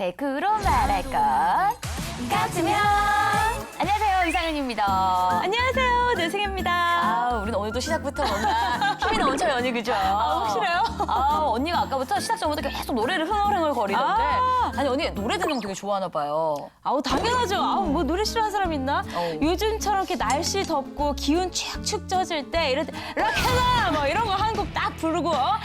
대구로 말할 것 같으면 안녕하세요 이상현입니다. 안녕하세요, 내승입니다. 아, 우리는 오늘도 시작부터 뭔가 힘이 넘쳐요, 언니, 그죠? 아, 확실해요? 아, 언니가 아까부터 시작 전부터 계속 노래를 흥얼흥얼 거리던데. 아. 아니, 언니 노래 듣는 거 되게 좋아하나 봐요. 아우 당연하죠. 아우 뭐 노래 싫어하는 사람 있나? 어우. 요즘처럼 이렇게 날씨 덥고 기운 축축 젖을 때 이럴 때 락해라 뭐 이런 거 한 곡 딱 부르고 어?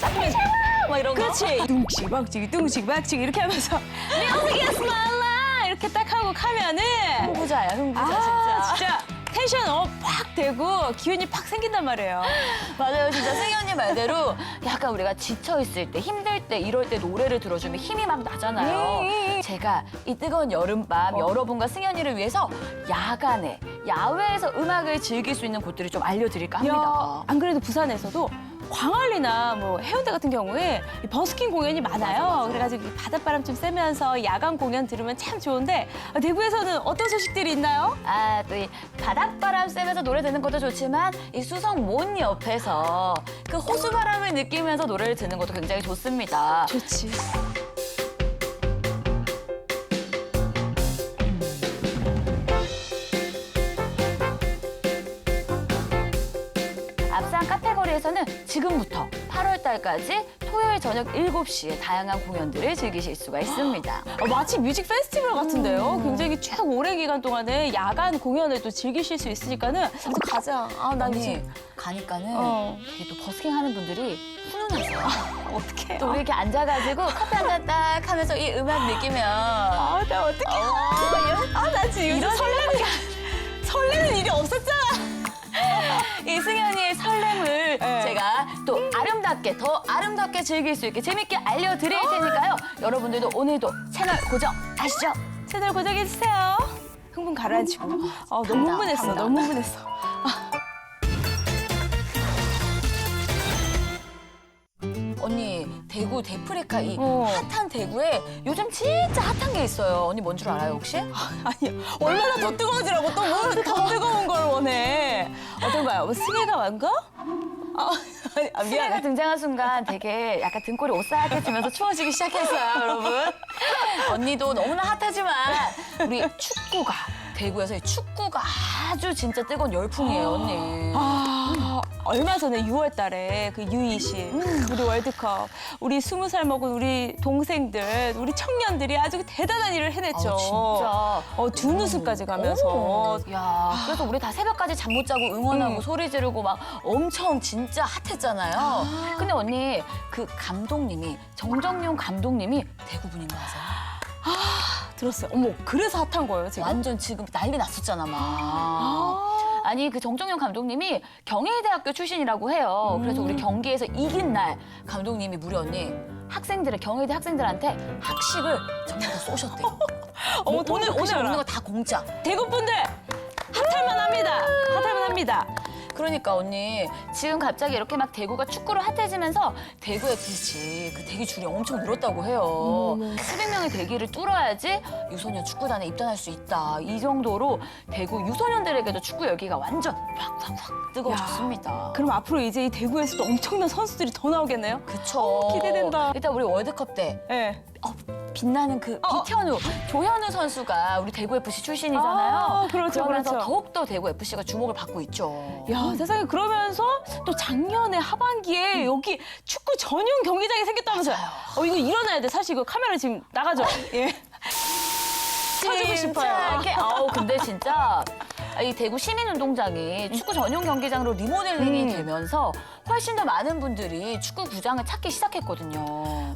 막 이런 거. 그렇지. 둥치 박치기 둥치 박치기 이렇게 하면서 my life 이렇게 딱 하고 가면은 흥부자야, 흥부자, 아 진짜. 진짜 텐션 업팍 되고 기운이 팍 생긴단 말이에요. 맞아요, 진짜 승희 언니 말대로 약간 우리가 지쳐있을 때, 힘들 때, 이럴 때 노래를 들어주면 힘이 막 나잖아요. 음, 음. 제가 이 뜨거운 여름밤 여러분과 승희 언니를 위해서 야간에, 야외에서 음악을 즐길 수 있는 곳들을 좀 알려드릴까 합니다. 야, 안 그래도 부산에서도 광안리나 뭐 해운대 같은 경우에 이 버스킹 공연이 많아요. 그래가지고 이 바닷바람 좀 쐬면서 야간 공연 들으면 참 좋은데 아, 대구에서는 어떤 소식들이 있나요? 아, 또 이 바닷바람 쐬면서 노래 듣는 것도 좋지만 이 수성 몬 옆에서 그 호수바람을 느끼면서 노래를 듣는 것도 굉장히 좋습니다. 좋지. 지금부터 8월 달까지 토요일 저녁 7시에 다양한 공연들을 즐기실 수가 있습니다. 어, 마치 뮤직 페스티벌 같은데요. 굉장히 쭉 오랜 기간 동안에 야간 공연을 또 즐기실 수 있으니까는 우리도 가자. 아, 난 언니 이제 가니까는 어. 되게 또 버스킹 하는 분들이 훈훈하세요. 어떡해. 또 이렇게 앉아가지고 커피 한 잔 딱 하면서 이 음악 느끼면 아, 나 어떡해. 아, 나 아름답게 더 아름답게 즐길 수 있게 재밌게 알려드릴 테니까요. 여러분들도 오늘도 채널 고정 아시죠? 채널 고정해주세요. 흥분 가라앉히고. 아, 너무 흥분했어. 너무 흥분했어. 언니 대구 데프리카 이 어. 핫한 대구에 요즘 진짜 핫한 게 있어요. 언니 뭔 줄 알아요 혹시? 아니, 얼마나 더 뜨거워지라고 또뭘더 뜨거운 걸 원해. 어떤가요? 뭐 승혜가 완가? 아, 아, 미안해. 등장한 순간 되게 약간 등골이 오싹해지면서 추워지기 시작했어요, 여러분. 언니도 너무나 핫하지만 우리 축구가 대구에서 이 축구가 아주 진짜 뜨거운 열풍이에요, 언니. 아, 얼마 전에 6월 달에 그 U20 우리 월드컵 우리 스무 살 먹은 우리 동생들 우리 청년들이 아주 대단한 일을 해냈죠. 아우, 진짜. 어, 준우승까지 가면서 오. 야, 그래서 우리 다 새벽까지 잠 못 자고 응원하고 음. 소리 지르고 막 엄청 진짜 핫했잖아요. 근데 언니 그 감독님이 정정용 감독님이 대구 분인 거 아세요? 들었어요. 어머, 그래서 핫한 거예요, 지금? 완전 지금 난리 났었잖아 막. 아니 그 정정용 감독님이 경희대학교 출신이라고 해요. 그래서 우리 경기에서 이긴 날 감독님이 무려 언니 학생들을 경희대 학생들한테 학식을 전부 다 쏘셨대요. 어머, 오늘 오늘. 먹는 거 다 공짜. 대구 분들 핫할만 합니다. 핫할만 합니다. 그러니까 언니 지금 갑자기 이렇게 막 대구가 축구로 핫해지면서 대구에 그렇지 그 대기 줄이 엄청 늘었다고 해요. 수백 명의 대기를 뚫어야지 유소년 축구단에 입단할 수 있다. 이 정도로 대구 유소년들에게도 축구 열기가 완전 확확확 뜨거워졌습니다. 그럼 앞으로 이제 이 대구에서도 엄청난 선수들이 더 나오겠네요? 그쵸. 기대된다. 일단 우리 월드컵 때 네. 어, 빛나는 그 어. 빛현우, 조현우 선수가 우리 대구 FC 출신이잖아요. 아, 그렇죠, 그러면서 그렇죠. 더욱더 대구 FC가 주목을 받고 있죠. 야 세상에 그러면서 또 작년에 하반기에 여기 축구 전용 경기장이 생겼다면서요? 어 이거 일어나야 돼. 사실 이거 카메라 지금 나가죠. 예. 쳐주고 싶어요. 이렇게 아우 근데 진짜 이 대구 시민운동장이 축구 전용 경기장으로 리모델링이 음. 되면서 훨씬 더 많은 분들이 축구 구장을 찾기 시작했거든요.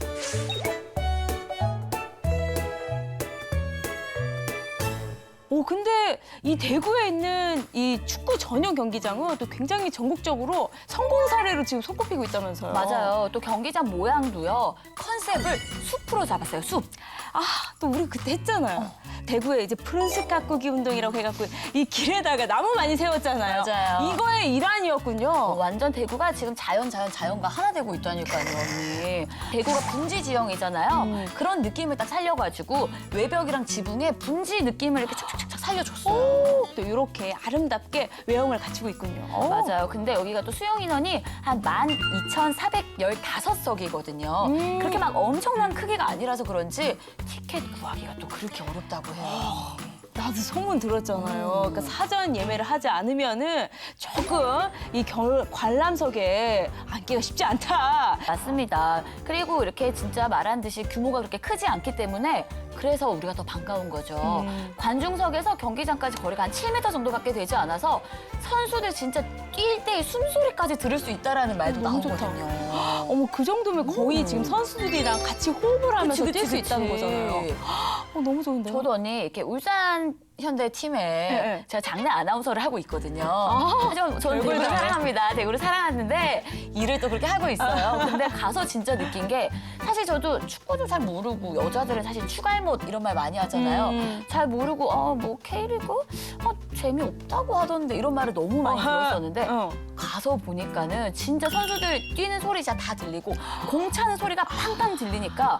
오 근데 이 대구에 있는 이 축구 전용 경기장은 또 굉장히 전국적으로 성공 사례로 지금 손꼽히고 있다면서요. 맞아요. 또 경기장 모양도요. 컨셉을 숲으로 잡았어요. 숲. 아 또 우리 그때 했잖아요. 대구에 이제 프린스 가꾸기 운동이라고 해갖고 이 길에다가 나무 많이 세웠잖아요. 맞아요. 이거의 일환이었군요. 어, 완전 대구가 지금 자연 자연 자연과 하나 되고 있다니까요, 언니. 대구가 분지 지형이잖아요. 음. 그런 느낌을 딱 살려가지고 외벽이랑 지붕에 분지 느낌을 이렇게 촉촉촉 살려줬어요. 오, 또 이렇게 아름답게 외형을 갖추고 있군요. 오. 맞아요. 근데 여기가 또 수용 인원이 한 12,415석이거든요. 음. 그렇게 막 엄청난 크기가 아니라서 그런지 티켓 구하기가 또 그렇게 어렵다고. 나도 소문 들었잖아요. 음. 그러니까 사전 예매를 하지 않으면은 조금 이 겨울 관람석에 앉기가 쉽지 않다. 맞습니다. 그리고 이렇게 진짜 말한 듯이 규모가 그렇게 크지 않기 때문에 그래서 우리가 더 반가운 거죠. 음. 관중석에서 경기장까지 거리가 한 7m 정도밖에 되지 않아서 선수들 진짜 뛸 때의 숨소리까지 들을 수 있다라는 말도 너무 좋다. 나오거든요. 어머 그 정도면 거의 지금 선수들이랑 같이 호흡을 하면서 뛸수 있다는 거잖아요. 어, 너무 좋은데요? 저도 언니 이렇게 울산 현대 팀에 네. 제가 장내 아나운서를 하고 있거든요. 아, 하지만 저는 대구를. 사랑합니다. 대구를 사랑하는데 일을 또 그렇게 하고 있어요. 근데 가서 진짜 느낀 게 사실 저도 축구도 잘 모르고 여자들은 사실 추갈못 이런 말 많이 하잖아요. 음. 잘 모르고 어 뭐 K리그 어 재미없다고 하던데 이런 말을 너무 많이. 들었었는데 어. 가서 보니까는 진짜 선수들 뛰는 소리 진짜 다 들리고 공 차는 소리가 팡팡 들리니까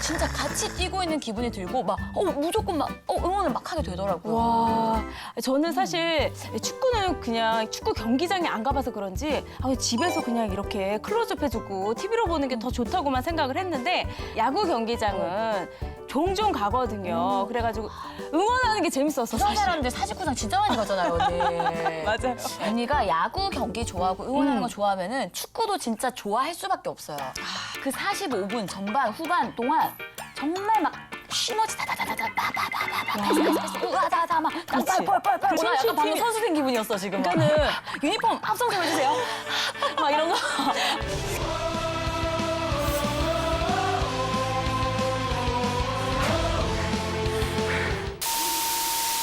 진짜 같이 뛰고 있는 기분이 들고 막 어, 무조건 막 어, 응원을 막 하게 되더라고요. 와, 저는 사실 축구는 그냥 축구 경기장에 안 가봐서 그런지 아, 집에서 그냥 이렇게 클로즈업 해주고 TV로 보는 게 더 좋다고만 생각을 했는데 야구 경기장은 종종 가거든요. 그래가지고 응원하는 게 재밌었어. 그런 사실. 사람들 사직구장 진짜 많이 가잖아요, 언니. 맞아요. 언니가 야구 경기 좋아하고 응원하는 음. 거 좋아하면은 축구도 진짜 좋아할 수밖에 없어요. 그 45분 전반 후반 동안 정말 막 쉬머지 다다다다다 빠바바바바 우와다다 막그 오늘 약간 방금 선수팀이- 선수 된 기분이었어 지금. 그러니까는 유니폼 합성 좀 해주세요. 막 이런 거.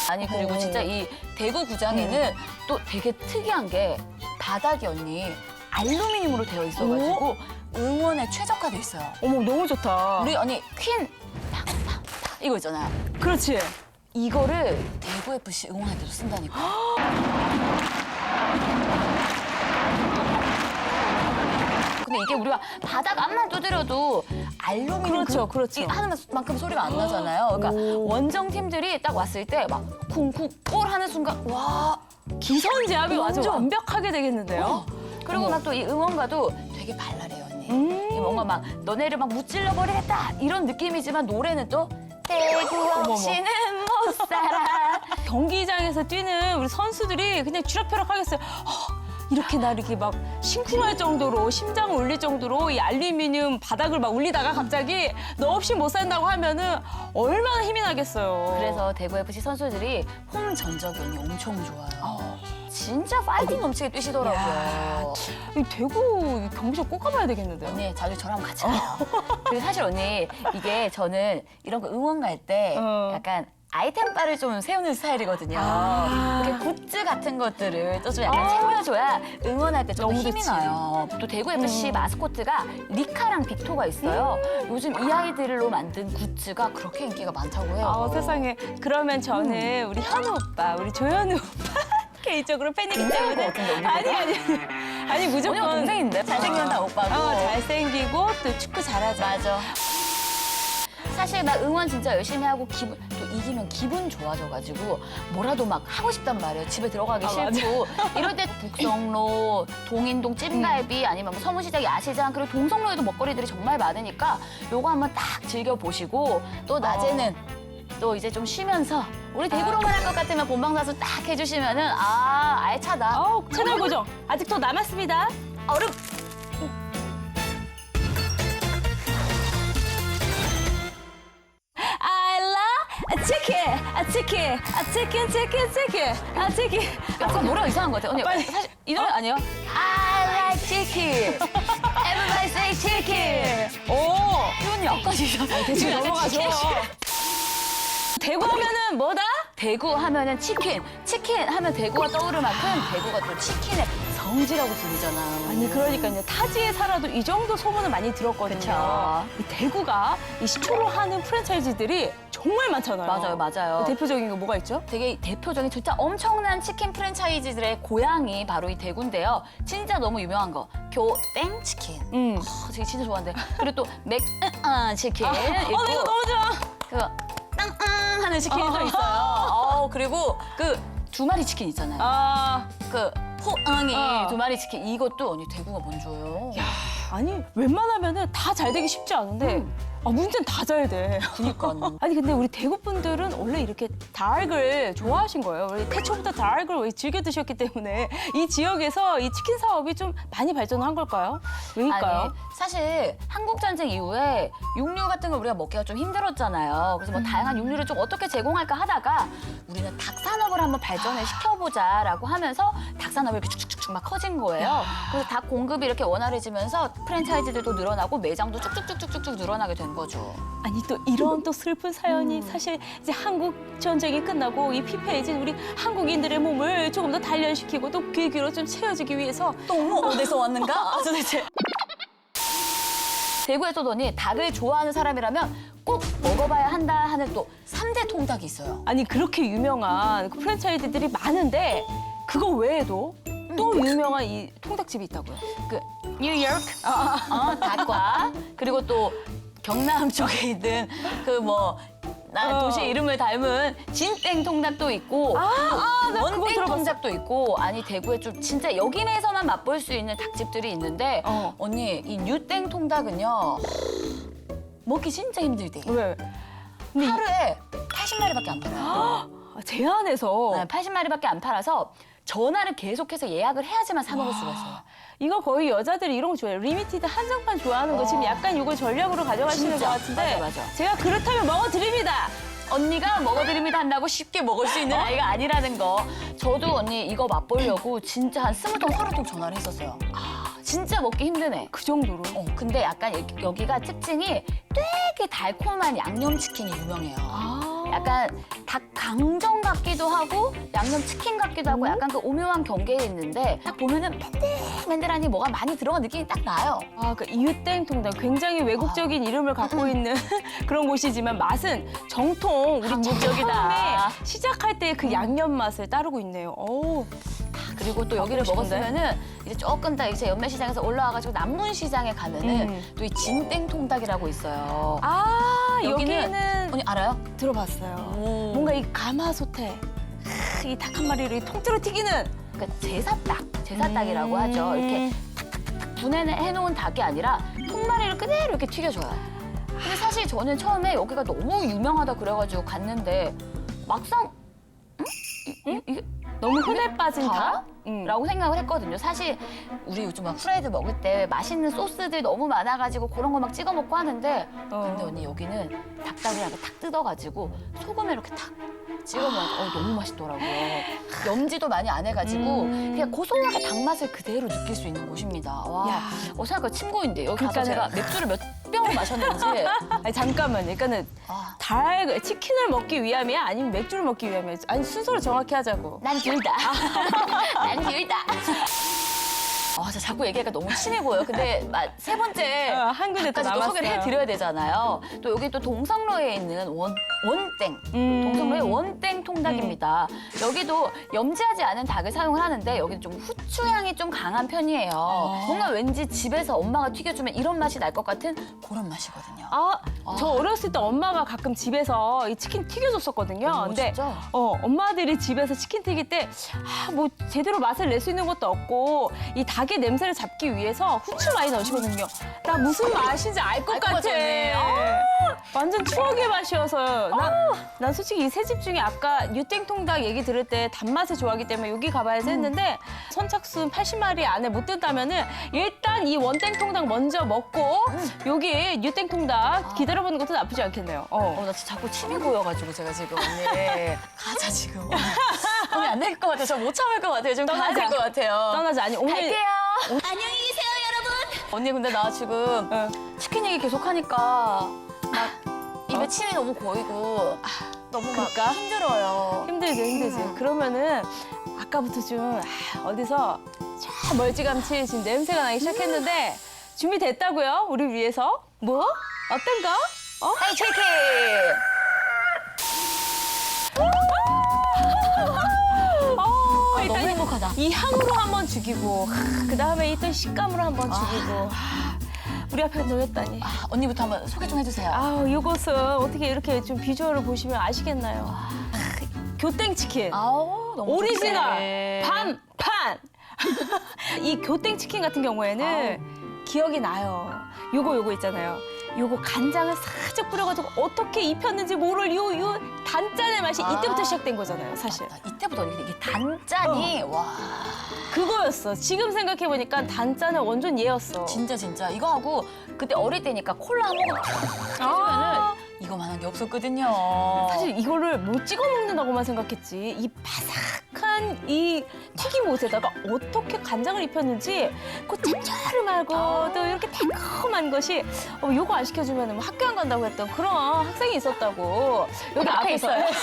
아니 그리고 어. 진짜 이 대구 구장에는 또 되게 특이한 게 바닥이 언니 알루미늄으로 되어 있어가지고 응원에 최적화돼 있어요. 어머 너무 좋다. 우리 언니 퀸 이거 있잖아요. 그렇지. 이거를 대구 FC 응원할 때도 쓴다니까. 근데 이게 우리가 바닥 앞만 두드려도 알루미늄 그렇죠, 그- 그렇죠. 이 하는 만큼 소리가 안 나잖아요. 그러니까 오. 원정 팀들이 딱 왔을 때 막 쿵쿵 골 하는 순간 와 기선제압이 아주 완전. 완벽하게 되겠는데요. 어? 그리고 막 또 이 응원가도 되게 발랄해요 언니. 음. 이게 뭔가 막 너네를 막 무찔러 버리겠다 이런 느낌이지만 노래는 또 대구 없이는 못 살아. 경기장에서 뛰는 우리 선수들이 그냥 쥐락펴락 하겠어요. 허, 이렇게 나 이렇게 막 심쿵할 정도로 심장을 울릴 정도로 이 알루미늄 바닥을 막 울리다가 갑자기 너 없이 못 산다고 하면은 얼마나 힘이 나겠어요. 그래서 대구 FC 선수들이 홈 전적이 언니 엄청 좋아요. 진짜 파이팅 넘치게 뛰시더라고요. 이 대구 경기장 꼭 가봐야 되겠는데요. 언니 자기 저랑 같이 가요. 그리고 사실 언니 이게 저는 이런 거 응원 갈 때 어. 약간 아이템 바를 좀 세우는 스타일이거든요. 아. 이렇게 굿즈 같은 것들을 또 좀 약간 아. 챙겨줘야 응원할 때 좀 너무 힘이 좋지. 나요. 또 대구 FC 음. 마스코트가 리카랑 빅토가 있어요. 요즘 이 아이들로 만든 굿즈가 그렇게 인기가 많다고 해요. 아 세상에 그러면 저는 우리 현우 오빠, 우리 조현우 오빠 개인적으로 팬이기 때문에 아니 아니 아니 무조건 동생인데 잘생겼다 오빠고. 어, 잘생기고 또 축구 잘하자. 맞아. 사실 막 응원 진짜 열심히 하고 기분 또 이기면 기분 좋아져가지고 뭐라도 막 하고 싶단 말이에요. 집에 들어가기 아, 싫고 이럴 때 북성로, 동인동 찜갈비 아니면 뭐 서문시장 야시장 그리고 동성로에도 먹거리들이 정말 많으니까 요거 한번 딱 즐겨 보시고 또 낮에는 또 이제 좀 쉬면서 우리 대구로만 할 것 같으면 본방사수 딱 해주시면은 아 알차다. 어, 채널 고정 아직 더 남았습니다. 얼음 a chicken, chicken, chicken, a chicken. 약간 노래가 이상한 것 같아요. 언니 빨리. 사실 이 노래 아니에요? I like chicken. Everybody say chicken. 오, 표현이 약간 이상. 대충 넘어가죠. 대구 하면은 뭐다? 대구 하면은 치킨. 치킨 하면 대구가 떠오를 만큼 대구가 또 치킨의 성지라고 불리잖아요. 아니 그러니까요 타지에 살아도 이 정도 소문을 많이 들었거든요. 그쵸. 이 대구가 이 시초로 하는 프랜차이즈들이 정말 많잖아요. 맞아요, 맞아요. 대표적인 거 뭐가 있죠? 되게 대표적인 진짜 엄청난 치킨 프랜차이즈들의 고향이 바로 이 대구인데요. 진짜 너무 유명한 거 교땡 치킨. 음. 아, 제가 진짜 좋아하는데 그리고 또 맥 아, 치킨 어, 있고 나 이거 너무 좋아. 그 땅땅 하는 치킨이 또 어. 있어요. 어, 그리고 그 두 마리 치킨 있잖아요. 아, 그 호응이 어. 두 마리 치킨 이것도 언니 대구가 먼저예요. 야, 아니 웬만하면은 다 잘 되기 쉽지 않은데 아, 문제는 다 잘 돼. 그니까. 아니 근데 우리 대구 분들은 원래 이렇게 닭을 좋아하신 거예요. 원래 태초부터 닭을 즐겨 드셨기 때문에 이 지역에서 이 치킨 사업이 좀 많이 발전한 걸까요? 왜일까요? 아니, 사실 한국 전쟁 이후에 육류 같은 걸 우리가 먹기가 좀 힘들었잖아요. 그래서 뭐 음. 다양한 육류를 좀 어떻게 제공할까 하다가 우리는 닭 산업을 한번 발전을 시켜보자라고 하면서 닭 산업이 이렇게 쭉쭉쭉쭉 막 커진 거예요. 그래서 닭 공급이 이렇게 원활해지면서 프랜차이즈들도 늘어나고 매장도 쭉쭉쭉쭉쭉 늘어나게 된 거죠. 아니 또 이런 또 슬픈 사연이 음. 사실 이제 한국 전쟁이 끝나고 이 피폐해진 우리 한국인들의 몸을 조금 더 단련시키고 또 귀기로 좀 채워주기 위해서 똥무 어디서 왔는가? 아, 도대체. 대구에서도 언니 닭을 좋아하는 사람이라면 꼭 먹어봐야 한다 하는 또 삼대 통닭이 있어요. 아니 그렇게 유명한 그 프랜차이즈들이 많은데 그거 외에도 또 유명한 이 통닭집이 있다고요. 그 뉴욕 어, 닭과 그리고 또 경남 쪽에 있는 그뭐나 어. 도시 이름을 닮은 진땡 통닭도 있고 아, 아, 나 그거 원땡. 통닭도 있고 아니 대구에 좀 진짜 여기 내에서만 맛볼 수 있는 닭집들이 있는데 어. 언니 이 뉴땡 통닭은요 먹기 진짜 힘들대 왜? 하루에 80마리밖에 안 팔아요. 아, 제한해서 네, 80마리밖에 안 팔아서 전화를 계속해서 예약을 해야지만 사 먹을 수가 있어요. 이거 거의 여자들이 이런 거 좋아해요. 리미티드 한정판 좋아하는 거 지금 어. 약간 이걸 전략으로 가져가시는. 것 같은데 맞아, 맞아. 제가 그렇다면 먹어드립니다. 언니가 먹어드립니다 한다고 쉽게 먹을 수 있는 아이가 아니라는 거. 저도 언니 이거 맛보려고 진짜 한 스무 통, 서른 통 전화를 했었어요. 아, 진짜 먹기 힘드네. 그 정도로. 어, 근데 약간 여- 여기가 특징이 되게 달콤한 양념치킨이 유명해요. 아. 약간 닭 강정 같기도 하고 양념 치킨 같기도 하고 약간 그 오묘한 경계에 있는데 딱 보면은 맨들맨들하니 뭐가 많이 들어간 느낌이 딱 나요. 아, 그 이웃땡 통닭 굉장히 외국적인 이름을 갖고 있는 그런 곳이지만 맛은 정통 우리 한국적이다. 처음에 시작할 때 그 양념 맛을 따르고 있네요. 오. 그리고 또 여기를 싶은데? 먹었으면은 이제 조금 더 이제 연매시장에서 올라와가지고 남문시장에 가면은 음. 또이 진땡 통닭이라고 있어요. 아, 여기는 여기는 언니 알아요? 들어봤어요. 오. 뭔가 이 가마솥에 이 닭 한 마리를 통째로 튀기는 그러니까 제사닭, 제사닭이라고 음. 하죠. 이렇게 분해해 놓은 닭이 아니라 통마리를 그대로 이렇게 튀겨줘요. 근데 사실 저는 처음에 여기가 너무 유명하다 그래가지고 갔는데 막상 응? 이, 이, 이게 너무 흔해 빠진 닭? 닭? 음. 라고 생각을 했거든요. 사실 우리 요즘 막 프라이드 먹을 때 맛있는 소스들 너무 많아가지고 그런 거 막 찍어 먹고 하는데 어. 근데 언니 여기는 이렇게 탁 뜯어가지고 소금에 이렇게 탁 찍어 먹어 어, 너무 맛있더라고요. 염지도 많이 안 해가지고 음. 그냥 고소하게 닭 맛을 그대로 느낄 수 있는 곳입니다. 와, 야. 어, 생각보다 침고인데 여기 가서 제가 맥주를 몇 병을 마셨는지 아니 잠깐만, 그러니까는 아, 달 치킨을 먹기 위함이야, 아니면 맥주를 먹기 위함이야? 아니 순서를 정확히 하자고. 난 길다. 난 길다. 아, 저 자꾸 얘기하니까 너무 친해 보여. 근데 마- 세 번째 어, 한 군데 또 까지 또 남았어요. 소개를 해드려야 되잖아요. 또 여기 또 동성로에 있는 원, 원땡. 음. 동성로의 원땡 통닭입니다. 여기도 염지하지 않은 닭을 사용을 하는데 여기는 좀 후추 향이 좀 강한 편이에요. 아. 뭔가 왠지 집에서 엄마가 튀겨주면 이런 맛이 날 것 같은 그런 맛이거든요. 아, 아. 저 어렸을 때 엄마가 가끔 집에서 이 치킨 튀겨줬었거든요. 오, 근데 진짜? 어, 엄마들이 집에서 치킨 튀길 때, 아, 뭐, 제대로 맛을 낼 수 있는 것도 없고, 이 닭의 냄새를 잡기 위해서 후추 많이 넣으시거든요. 나 무슨 맛인지 알것 알것 같아. 언니. 아, 완전 추억의 맛이어서요. 난, 난 솔직히 이 세 집 중에 아까 유땡통닭 얘기 들을 때 단맛을 좋아하기 때문에 여기 가봐야지 했는데, 선착순 80마리 안에 못 든다면은, 일단 이 원땡통닭 먼저 먹고, 여기 유땡통닭 기다려보는 것도 나쁘지 않겠네요. 어. 어, 나 진짜 자꾸 침이 고여가지고 제가 지금 언니 가자 지금 언니 안될 것 같아요. 저 못 참을 것 같아요. 지금 가야 떠나자. 될것 같아요. 떠나자. 아니, 오늘. 갈게요. 안녕히 계세요 여러분. 언니 근데 나 지금 어. 치킨 얘기 계속 하니까 막 입에 침이 너무 고이고 아, 너무 막 그럴까? 힘들어요. 힘들지 힘들지 음. 그러면은 아까부터 좀 아, 어디서 저 멀찌감치 지금 냄새가 나기 시작했는데 준비됐다고요 우리 위해서 뭐 어떤 거 어? 헤이 치킨. 이 향으로 한번 죽이고 그 다음에 이또 식감으로 한번 죽이고 하, 우리 앞에 놓였다니. 아, 언니부터 한번 소개 좀 해주세요. 아우 이것은 어떻게 이렇게 좀 비주얼을 보시면 아시겠나요? 교땡 치킨. 아우 너무 오리지널 좋대. 반판. 이 교땡 치킨 같은 경우에는 기억이 나요. 요거 요거 있잖아요. 요거 간장을 살짝 뿌려가지고 어떻게 입혔는지 모를 요 요 단짠의 맛이 아. 이때부터 시작된 거잖아요, 사실. 나 이때부터 이게 이게 단짠이 어. 와 그거였어. 지금 생각해 보니까 단짠의 원전 얘였어. 진짜 진짜 이거 하고 그때 어릴 때니까 콜라 한 모금 해주면은 아. 이거만한 게 없었거든요. 사실 이거를 뭐 찍어 먹는다고만 생각했지 이 바삭한 이 튀김옷에다가 어떻게 간장을 입혔는지 그 짭짤하고 또 이렇게 달콤한 것이 어, 요거 안 시켜주면 학교 안 간다고 했던 그런 학생이 있었다고 여기 앞에 있어요.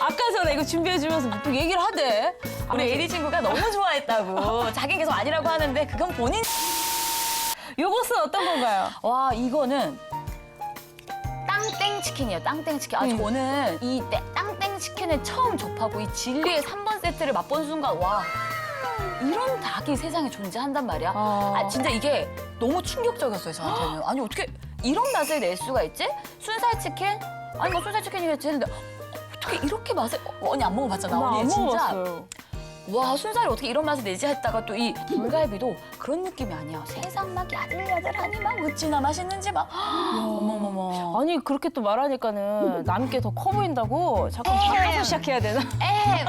아까 전에 이거 준비해주면서 또 얘기를 하대. 우리 예리 친구가 너무 좋아했다고 자기 계속 아니라고 하는데 그건 본인. 요것은 어떤 건가요? 와 이거는 땅땡 치킨이에요. 땅땡 치킨. 아 음. 저는 이 떼- 땅땡 치킨을 처음 접하고 이 진리의 3번 세트를 맛본 순간 와 이런 닭이 세상에 존재한단 말이야. 아. 아 진짜 이게 너무 충격적이었어요 저한테는. 아니 어떻게 이런 맛을 낼 수가 있지? 순살 치킨? 아니 뭐 순살 치킨이겠지 했는데 어떻게 이렇게 맛을 어, 언니 안 먹어봤잖아. 언니 진짜. 와 순살이 어떻게 이런 맛을 내지 했다가 또 이 불갈비도 그런 느낌이 아니야. 세상 막 야들야들하니 막 어찌나 맛있는지 막 어머머머. 아니 그렇게 또 말하니까는 남께 더 커 보인다고 자꾸 바꿔서 시작해야 되나? 에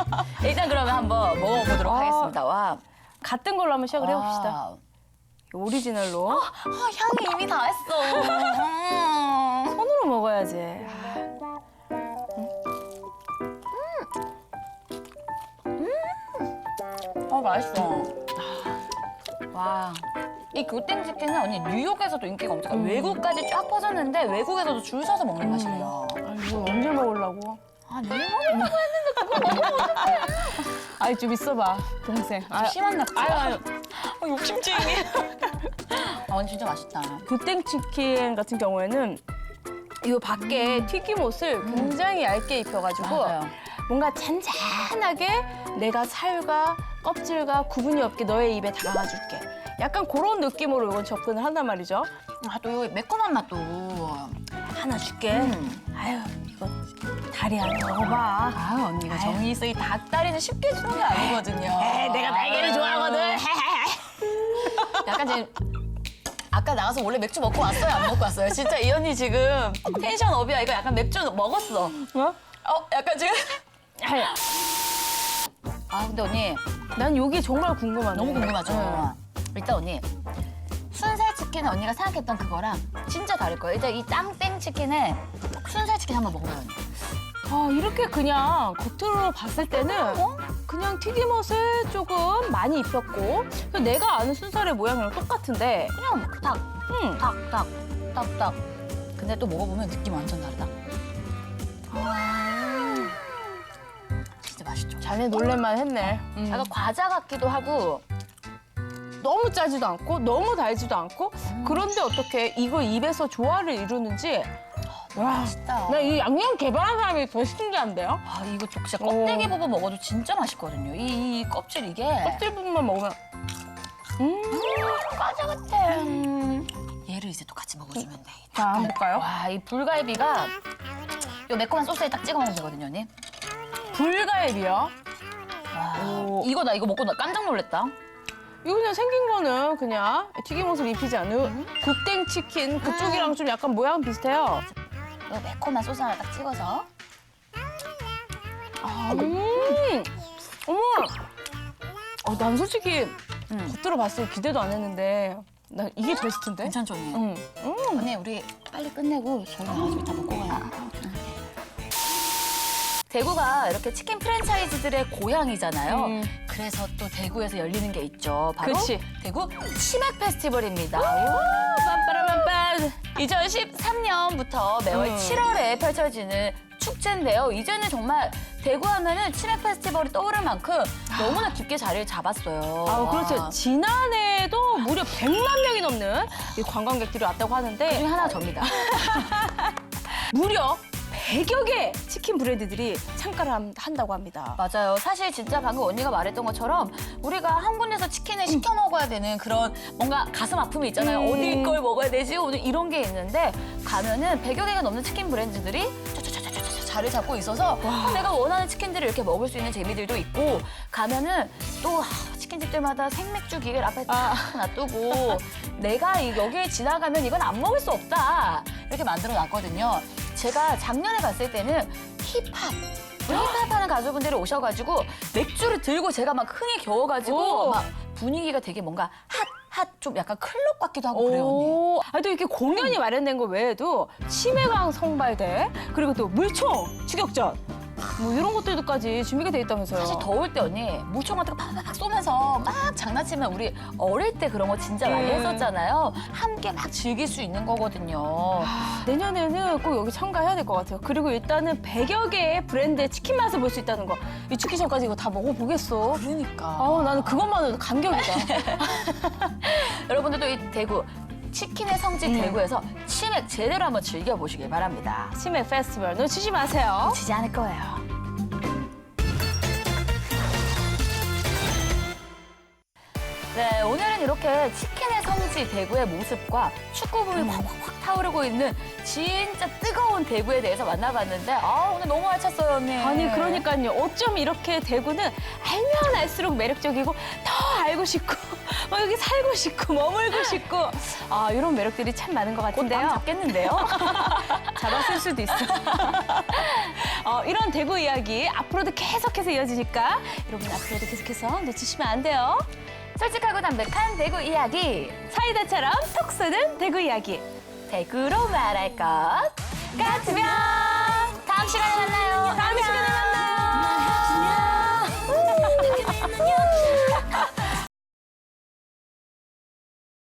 일단 그러면 한번 먹어보도록 아. 하겠습니다. 와 같은 걸로 한번 시작을 해봅시다. 와. 오리지널로 아, 향이 이미 다 했어. 음. 손으로 먹어야지. 아 맛있어. 와. 이 교땡 치킨은 언니 뉴욕에서도 인기가 엄청 음. 외국까지 쫙 퍼졌는데 외국에서도 줄 서서 먹는 음. 맛이래요. 아, 이거 언제 먹으려고? 아 내일 먹으려고 아이 좀 있어봐 동생. 아, 심한 낙지. 아유, 아유. 어, 욕심쟁이. 아 언니 진짜 맛있다. 교땡 치킨 같은 경우에는 이 밖에 튀김옷을 굉장히 얇게 입혀가지고 맞아요. 뭔가 잔잔하게 내가 살과 껍질과 구분이 없게 너의 입에 담아줄게. 약간 그런 느낌으로 이건 접근을 한단 말이죠. 아또 매콤한 맛도. 하나 줄게. 음. 아유 이거 다리 하나 먹어봐. 아 언니가 아유. 정이 있어 이 닭다리는 쉽게 주는 게 아니거든요. 에이, 내가 날개를 좋아하거든. 약간 지금 아까 나가서 원래 맥주 먹고 왔어요 안 먹고 왔어요? 진짜 이 언니 지금 텐션 업이야 이거 약간 맥주 먹었어. 어? 어 약간 지금. 아유, 아 근데 언니 난 요게 정말 궁금하네. 너무 궁금하죠. 네. 일단 언니 순살 치킨은 언니가 생각했던 그거랑 진짜 다를 거예요. 일단 이 땅땡 치킨에 순살 치킨 한번 먹어요 언니. 아, 이렇게 그냥 겉으로 봤을 때는 어? 그냥 튀김옷을 조금 많이 입혔고 그 내가 아는 순살의 모양이랑 똑같은데 그냥 닭, 음, 닭, 닭, 닭, 닭. 근데 또 먹어보면 느낌 완전 다르다. 진짜 맛있죠. 자네 놀랄만 했네. 음. 약간 과자 같기도 하고 너무 짜지도 않고 너무 달지도 않고 그런데 어떻게 이걸 입에서 조화를 이루는지 와, 맛있다. 나 이 양념 개발한 사람이 더 신기한데요? 아 이거 저 진짜 껍데기 오. 부분 먹어도 진짜 맛있거든요. 이, 이 껍질 이게 껍질 부분만 먹으면 음, 과자 같아. 얘를 이제 또 같이 먹어주면 돼. 자, 한번 볼까요? 와 이 불갈비가 요 매콤한 소스에 딱 찍어 먹으면 되거든요, 언니. 불갈비요. 와 오. 이거 나 이거 먹고 나 깜짝 놀랐다. 이거 그냥 생긴 거는 그냥 튀김옷을 입히지 않은 굿땡 치킨 그쪽이랑 좀 약간 모양 비슷해요. 요 매콤한 소스 하나 딱 찍어서. 음, 어머. 어, 난 솔직히 음. 겉으로 봤을 때 기대도 안 했는데 난 이게 베스트인데? 괜찮죠, 언니? 응. 음. 언니 우리 빨리 끝내고 저희 나가서 이따 먹고 가요. 대구가 이렇게 치킨 프랜차이즈들의 고향이잖아요. 음. 그래서 또 대구에서 열리는 게 있죠. 바로 그치. 대구 치맥 페스티벌입니다. 빰빠라빰빰. 2013년부터 매월 음. 7월에 펼쳐지는 축제인데요. 이제는 정말 대구 하면은 치맥 페스티벌이 떠오를 만큼 너무나 깊게 자리를 잡았어요. 아, 그렇죠. 지난해에도 무려 100만 명이 넘는 이 관광객들이 왔다고 그 하는데 중에 하나 접니다. 무려 100여 개 치킨 브랜드들이 창가를 한- 한다고 합니다. 맞아요. 사실 진짜 방금 언니가 말했던 것처럼 우리가 한 군데서 치킨을 시켜 먹어야 되는 그런 뭔가 가슴 아픔이 있잖아요. 음. 어디 걸 먹어야 되지? 오늘 이런 게 있는데 가면은 100여 개가 넘는 치킨 브랜드들이 촤촤촤촤 자리 잡고 있어서 내가 원하는 치킨들을 이렇게 먹을 수 있는 재미들도 있고 가면은 또 아, 치킨집들마다 생맥주 기계를 앞에 딱 놔두고 내가 이- 여기에 지나가면 이건 안 먹을 수 없다 이렇게 만들어 놨거든요. 제가 작년에 갔을 때는 힙합 힙합하는 가수분들이 오셔가지고 맥주를 들고 제가 막 흥에 겨워가지고 오. 막 분위기가 되게 뭔가 핫 핫 좀 약간 클럽 같기도 하고 그래요 언니. 오, 아, 또 이렇게 공연이 마련된 거 외에도 치매강 성발대 그리고 또 물총 추격전 뭐 이런 것들도까지 준비가 돼 있다면서요. 사실 더울 때 언니 물총 같은 거 팍팍 쏘면서 막 장난치면 우리 어릴 때 그런 거 진짜 많이 음. 했었잖아요. 함께 막 즐길 수 있는 거거든요. 내년에는 꼭 여기 참가해야 될 것 같아요. 그리고 일단은 100여 개의 브랜드의 치킨 맛을 볼 수 있다는 거. 이 죽기 전까지 이거 다 먹어보겠어. 그러니까. 아우 나는 그것만으로도 감격이다. 여러분들도 이 대구 치킨의 성지 음. 대구에서 치맥 제대로 한번 즐겨보시길 바랍니다. 치맥 페스티벌 놓치지 마세요. 지지 않을 거예요. 네, 오늘은 이렇게 치킨의 성지 대구의 모습과 축구붐이 음. 확확확 타오르고 있는 진짜 뜨거운 대구에 대해서 만나봤는데 아 오늘 너무 알찼어요 언니. 아니 그러니까요. 어쩜 이렇게 대구는 알면 알수록 매력적이고 더 알고 싶고 막 여기 살고 싶고 머물고 싶고 아 이런 매력들이 참 많은 것 같은데요. 잡겠는데요? 잡았을 수도 있어. 어, 이런 대구 이야기 앞으로도 계속해서 이어지니까 여러분 앞으로도 계속해서 놓치시면 안 돼요. 솔직하고 담백한 대구 이야기 사이다처럼 톡 쏘는 대구 이야기. 대구로 말할 것 같으면 다음 시간에 만나요. 다음 시간에.